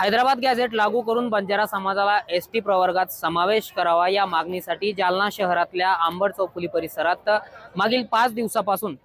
Hyderabad gadget लागू करून बंजारा समाजाला एस टी प्रवर्गात समावेश करावा या मागणीसाठी जालना शहरातल्या आंबड चौफुली परिसरात मागील पाच दिवसापासून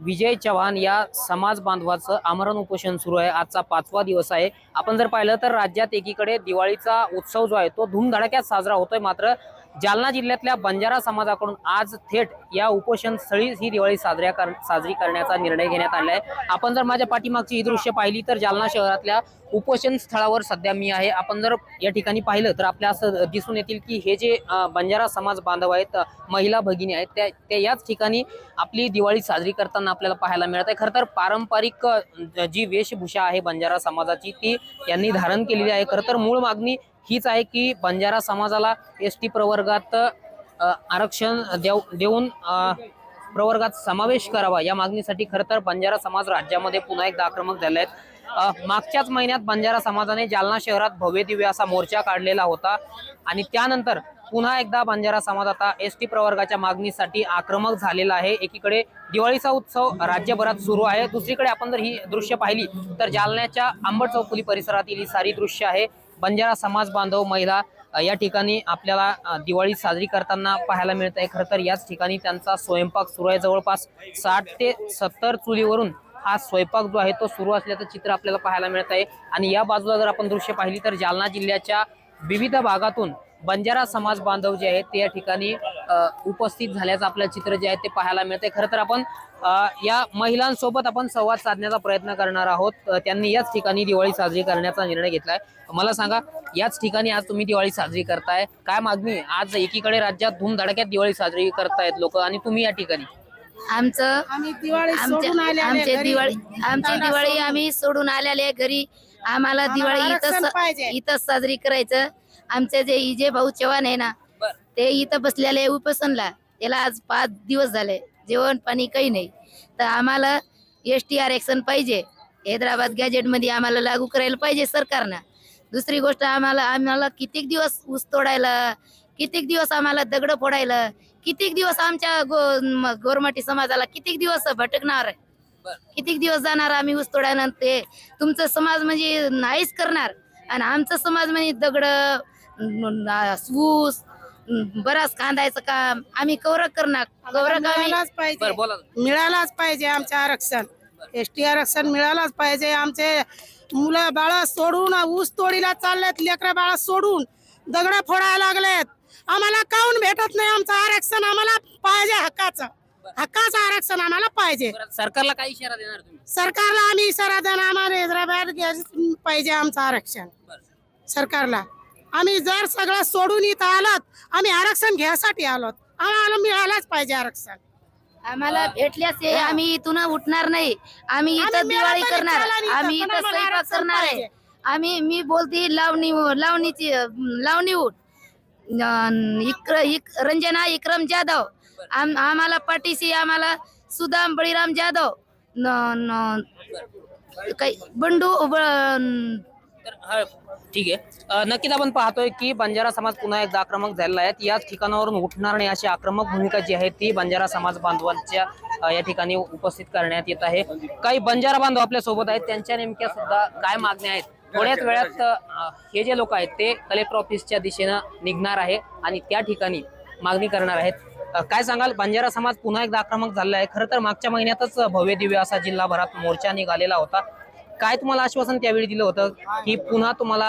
विजय चव्हाण या समाज बांधवाचं आमरण उपोषण सुरू आहे. आजचा पाचवा दिवस आहे. आपण जर पाहिलं तर राज्यात एकीकडे दिवाळीचा उत्सव जो आहे तो धूमधडाक्यात साजरा होतोय. मात्र जालना जिल्ह्यातल्या बंजारा समाजाकडून आज थेट या उपोषण स्थळी ही दिवाळी साजऱ्या कर साजरी करण्याचा निर्णय घेण्यात आला आहे. आपण जर माझ्या पाठीमागची ही दृश्य पाहिली तर जालना शहरातल्या उपोषण स्थळावर सध्या मी आहे. आपण जर या ठिकाणी पाहिलं तर आपल्या असं दिसून येतील की हे जे बंजारा समाज बांधव आहेत महिला भगिनी आहेत त्या त्या याच ठिकाणी आपली दिवाळी साजरी करताना आपल्याला पाहायला मिळत आहे. खरं तर पारंपरिक जी वेशभूषा आहे बंजारा समाजाची ती यांनी धारण केलेली आहे. खरं तर मूळ मागणी हीच आहे की बंजारा समाजाला एस टी प्रवर्गात आरक्षण देऊ देऊन प्रवर्गात समावेश करावा. या मागणीसाठी खरं तर बंजारा समाज राज्यामध्ये पुन्हा एकदा आक्रमक झाले आहेत. मागच्याच महिन्यात बंजारा समाजाने जालना शहरात भव्य दिव्य असा मोर्चा काढलेला होता. आणि त्यानंतर पुन्हा एकदा बंजारा समाज आता एस टी प्रवर्गाच्या मागणीसाठी आक्रमक झालेला आहे. एकीकडे दिवाळीचा उत्सव राज्यभरात सुरू आहे. दुसरीकडे आपण जर ही दृश्य पाहिली तर जालन्याच्या आंबट चौकुली परिसरातील ही सारी दृश्य आहे. बंजारा समाज बांधव महिला या ठिकाणी आपल्याला दिवाळी साजरी करताना पाहायला मिळत आहे खरं तर याच ठिकाणी त्यांचा स्वयंपाक सुरू आहे. जवळपास साठ ते सत्तर चुलीवरून हा स्वयंपाक जो आहे तो सुरू असल्याचं चित्र आपल्याला पाहायला मिळत आहे आणि या बाजूला जर आपण दृश्य पाहिली तर जालना जिल्ह्याच्या विविध भागातून बंजारा समाज बांधव जे आहेत ते या ठिकाणी उपस्थित झाल्याचं आपल्याला चित्र जे आहे ते पाहायला मिळते खरं तर आपण या महिलांसोबत आपण संवाद साधण्याचा प्रयत्न करणार आहोत. त्यांनी याच ठिकाणी दिवाळी साजरी करण्याचा निर्णय घेतलाय. मला सांगा याच ठिकाणी आज तुम्ही दिवाळी साजरी करताय. काय मागणी? आज एकीकडे राज्यात धूमधडाक्यात दिवाळी साजरी करतायत लोक आणि तुम्ही या ठिकाणी? आमचं आम्ही दिवाळी आमच्या आमची दिवाळी आमची दिवाळी आम्ही सोडून आलेले घरी. आम्हाला दिवाळी पाहिजे. इथंच साजरी करायचं. आमचे जे इजे भाऊ चव्हाण आहे ना. ते इथं बसलेले उपोषणला. त्याला आज पाच दिवस झाले. जेवण पाणी काही नाही. तर आम्हाला एस टी आरक्षण पाहिजे. हैदराबाद गॅजेटमध्ये आम्हाला लागू करायला पाहिजे सरकारनं. दुसरी गोष्ट आम्हाला आम्हाला कितीक दिवस ऊस तोडायला कितीक दिवस आम्हाला दगड फोडायला कितीक दिवस आमच्या गो गोरमाटी समाजाला कितीक दिवस भटकणार कितीक दिवस जाणार आम्ही ऊस तोडायला? ते तुमचं समाज म्हणजे नाहीच करणार. आणि आमचं समाज म्हणजे दगड ऊस न- बराच खांदायचं काम. आम्ही कौरक करणार. कौरक आम्ही मिळालाच बरं पाहिजे मिळालाच पाहिजे आमचे आरक्षण. एस टी आरक्षण मिळालाच पाहिजे. आमचे मुलं बाळ सोडून ऊस तोडीला चाललेत लेकरं बाळ सोडून दगड फोडायला लागलेत. आम्हाला काऊन भेटत नाही आमचं आरक्षण? आम्हाला पाहिजे हक्काचं. हक्काचं आरक्षण आम्हाला पाहिजे. बरं, सरकारला काय इशारा देणार तुम्ही? सरकारला आम्ही इशारा देणार. आम्हाला हैदराबाद पाहिजे आमचं आरक्षण. बरं. सरकारला. आम्ही जर सगळं सोडून इथं आलोत आम्ही आरक्षण घ्यायसाठी आलोत. आम्हाला मिळायलाच पाहिजे आरक्षण. आम्हाला भेटल्यास आम्ही इथून उठणार नाही. आम्ही इथं दिवाळी करणार. आम्ही इथं स्वयंपाक करणार आहे. आम्ही मी बोलते लावणी लावणीची लावणी उठ. न- इक्र इक रंजना विक्रम जाधव. आम आम्हाला पाठीशी आम्हाला सुदाम बळीराम जाधव. न न काही बंडू ब- तर हा, ठीक आहे. नक्कीच आपण पाहतोय की बंजारा समाज पुन्हा एकदा आक्रमक झालेला आहे. याच ठिकाणावरून उठणार नाही अशी आक्रमक भूमिका जी आहे ती बंजारा समाज बांधवांच्या या ठिकाणी उपस्थित करण्यात येत आहे. काही बंजारा बांधव आपल्यासोबत आहेत. त्यांच्या नेमक्या सुद्धा काय मागण्या आहेत? थोड्याच वेळात हे जे लोक आहेत ते कलेक्टर ऑफिसच्या दिशेनं निघणार आहे आणि त्या ठिकाणी मागणी करणार आहेत. काय सांगाल? बंजारा समाज पुन्हा एकदा आक्रमक झालेला आहे. खरं तर मागच्या महिन्यातच भव्य दिव्य असा जिल्हाभरात मोर्चा निघालेला होता. काय तुम्हाला आश्वासन त्यावेळी दिलं होतं की पुन्हा तुम्हाला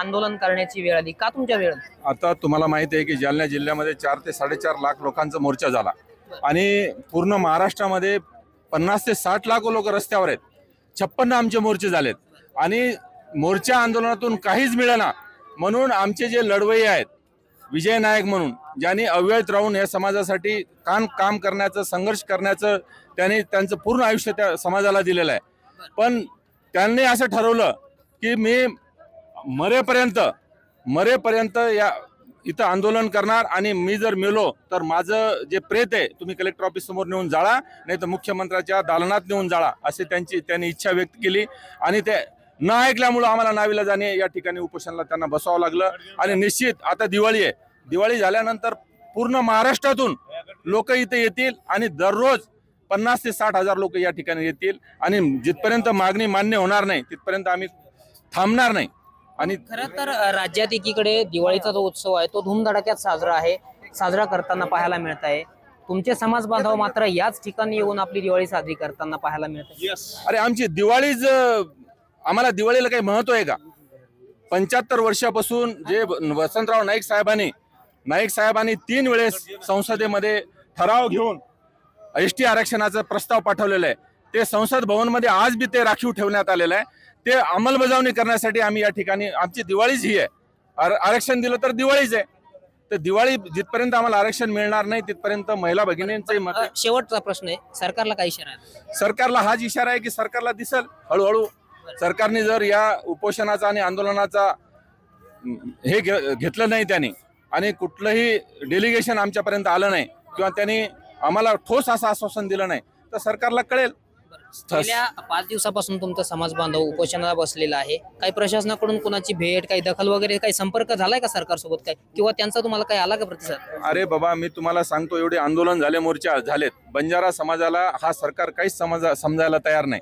आंदोलन करण्याची वेळ आली? का तुमच्या वेळ आता तुम्हाला माहिती आहे की जालना जिल्ह्यामध्ये चार ते साडेचार लाख लोकांचा मोर्चा झाला. आणि पूर्ण महाराष्ट्रामध्ये पन्नास ते साठ लाख लोक रस्त्यावर आहेत. छप्पन्न आमचे मोर्चे झालेत. आणि मोर्चा आंदोलनातून काहीच मिळेना म्हणून आमचे जे लढवई आहेत विजय नायक म्हणून ज्यांनी अव्ययत राहून या समाजासाठी काम काम करण्याचं संघर्ष करण्याचं त्यांनी त्यांचं पूर्ण आयुष्य त्या समाजाला दिलेलं आहे. पण त्यांनी असं ठरवलं की मी मरेपर्यंत मरेपर्यंत या इथं आंदोलन करणार आणि मी जर मेलो तर माझं जे प्रेत आहे तुम्ही कलेक्टर ऑफिस समोर नेऊन जाळा नाही तर मुख्यमंत्र्याच्या दालनात नेऊन जाळा असे त्यांची त्यांनी इच्छा व्यक्त केली. आणि ते न ऐकल्यामुळं आम्हाला नावीला जाणे या ठिकाणी उपोषणाला त्यांना बसावं लागलं. आणि निश्चित आता दिवाळी आहे. दिवाळी झाल्यानंतर पूर्ण महाराष्ट्रातून लोक इथे येतील आणि दररोज पन्नास ते साठ हजार लोक या ठिकाणी येतील आणि जिथपर्यंत मागणी मान्य होणार नाही तिथपर्यंत आम्ही थांबणार नाही. आणि खरं तर राज्यात एकीकडे दिवाळीचा जो उत्सव आहे तो धूमधडाक्यात साजरा आहे साजरा करताना पाहायला मिळत आहे. तुमचे समाज बांधव मात्र याच ठिकाणी येऊन आपली दिवाळी साजरी करताना पाहायला मिळत आहे. अरे आमची दिवाळीच आम्हाला दिवाळीला काही महत्त्व आहे का? पंच्याहत्तर वर्षापासून जे वसंतराव नाईक साहेबांनी नाईक साहेबांनी तीन वेळेस संसदेमध्ये ठराव घेऊन एस टी आरक्षणाचा प्रस्ताव पाठवलेला आहे. ते संसद भवनमध्ये आज बी ते राखीव ठेवण्यात आलेलं आहे. ते अंमलबजावणी करण्यासाठी आम्ही या ठिकाणी आमची दिवाळीच ही आहे. आर- आरक्षण दिलं तर दिवाळीच आहे. तर दिवाळी जिथपर्यंत आम्हाला आरक्षण मिळणार नाही तिथपर्यंत महिला भगिनींचे शेवटचा प्रश्न आहे सरकारला काय इशारा आहे? सरकारला हाच इशारा आहे की सरकारला दिसल हळूहळू. सरकारने जर या उपोषणाचा आणि आंदोलनाचा हे घे- घेतलं नाही त्यांनी आणि कुठलंही डेलिगेशन आमच्यापर्यंत आलं नाही किंवा त्यांनी आम्हाला ठोस असं आश्वासन दिलं नाही. तर सरकारला कळेल. गेल्या पाच दिवसापासून तुमचा समाज बांधव उपोषणाला बसलेला आहे. काही प्रशासनाकडून कोणाची भेट काही दखल वगैरे काही संपर्क झालाय का सरकारसोबत काय किंवा त्यांचा तुम्हाला काही आला का प्रतिसाद? अरे बाबा मी तुम्हाला सांगतो एवढे आंदोलन झाले मोर्चा झालेत. बंजारा समाजाला हा सरकार काहीच समजा समजायला तयार नाही.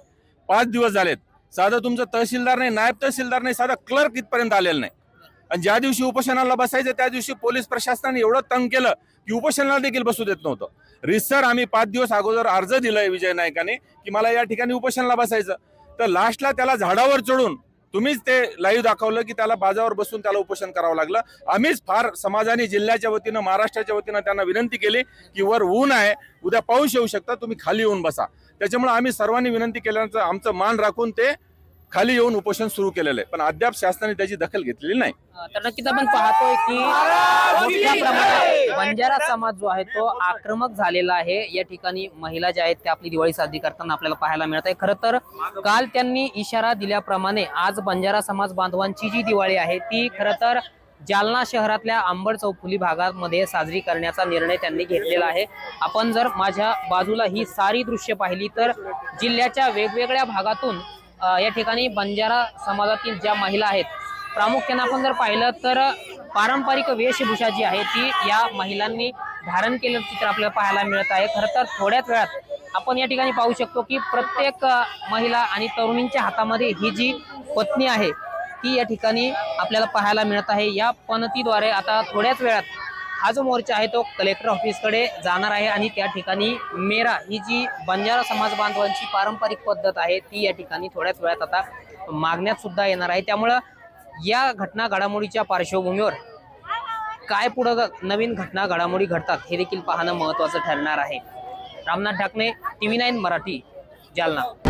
पाच दिवस झालेत. साधं तुमचं तहसीलदार नाही नायब तहसीलदार नाही साधा क्लर्क इथपर्यंत आलेलं नाही. आणि ज्या दिवशी उपोषणाला बसायचं त्या दिवशी पोलीस प्रशासनाने एवढं तंग केलं की उपोषणाला देखील बसू देत नव्हतं. रिसर आम्ही पाच दिवस अगोदर अर्ज दिलाय विजय नायकाने की मला या ठिकाणी उपोषणाला बसायचं. तर लास्टला त्याला झाडावर चढून तुम्हीच ते लाईव्ह दाखवलं की त्याला बाजावर बसून त्याला उपोषण करावं लागलं. आम्हीच फार समाजाने जिल्ह्याच्या वतीनं महाराष्ट्राच्या वतीनं त्यांना विनंती केली की वर ऊन आहे उद्या पाऊस येऊ शकता तुम्ही खाली येऊन बसा. त्याच्यामुळे आम्ही सर्वांनी विनंती केल्यानंतर आमचं मान राखून ते खाली येऊन उपोषण सुरू केलेलं आहे. पण अद्याप शासनाने त्याची दखल घेतलेली नाही. तर नक्कीच आपण पाहतोय की मोठ्या प्रमाणात बंजारा समाज जो आहे तो आक्रमक झालेला आहे. या ठिकाणी महिला ज्या आहेत त्या आपली दिवाळी साजरी करताना आपल्याला पाहायला मिळत आहे. खरं तर काल त्यांनी इशारा दिल्याप्रमाणे आज बंजारा समाज बांधवांची जी दिवाळी आहे ती खरं तर जालना शहरातल्या अंबड चौफुली भागामध्ये साजरी करण्याचा निर्णय त्यांनी घेतलेला आहे. आपण जर माझ्या बाजूला ही सारी दृश्य पाहिली तर जिल्ह्याच्या वेगवेगळ्या भागातून या ठिकाणी बंजारा समाजातील ज्या महिला आहेत प्रामुख्याने आपण जर पाहिलं तर पारंपरिक वेशभूषा जी आहे ती या महिलांनी धारण केलेलं चित्र आपल्याला पाहायला मिळत आहे. खरं तर थोड्याच वेळात आपण या ठिकाणी पाहू शकतो की प्रत्येक महिला आणि तरुणींच्या हातामध्ये ही जी पत्नी आहे ती या ठिकाणी आपल्याला पाहायला मिळत आहे. या पणतीद्वारे आता थोड्याच वेळात हा जो मोर्चा आहे तो कलेक्टर ऑफिसकडे जाणार आहे आणि त्या ठिकाणी मेरा ही जी बंजारा समाज बांधवांची पारंपरिक पद्धत आहे ती या ठिकाणी थोड्याच वेळात आता मागण्यात सुद्धा येणार आहे. त्यामुळं या घटना घडामोडीच्या पार्श्वभूमीवर काय पुढं ग- नवीन घटना घडामोडी घडतात हे देखील पाहणं महत्वाचं ठरणार आहे. Ramnath Dhakne TV nine Marathi Jalna.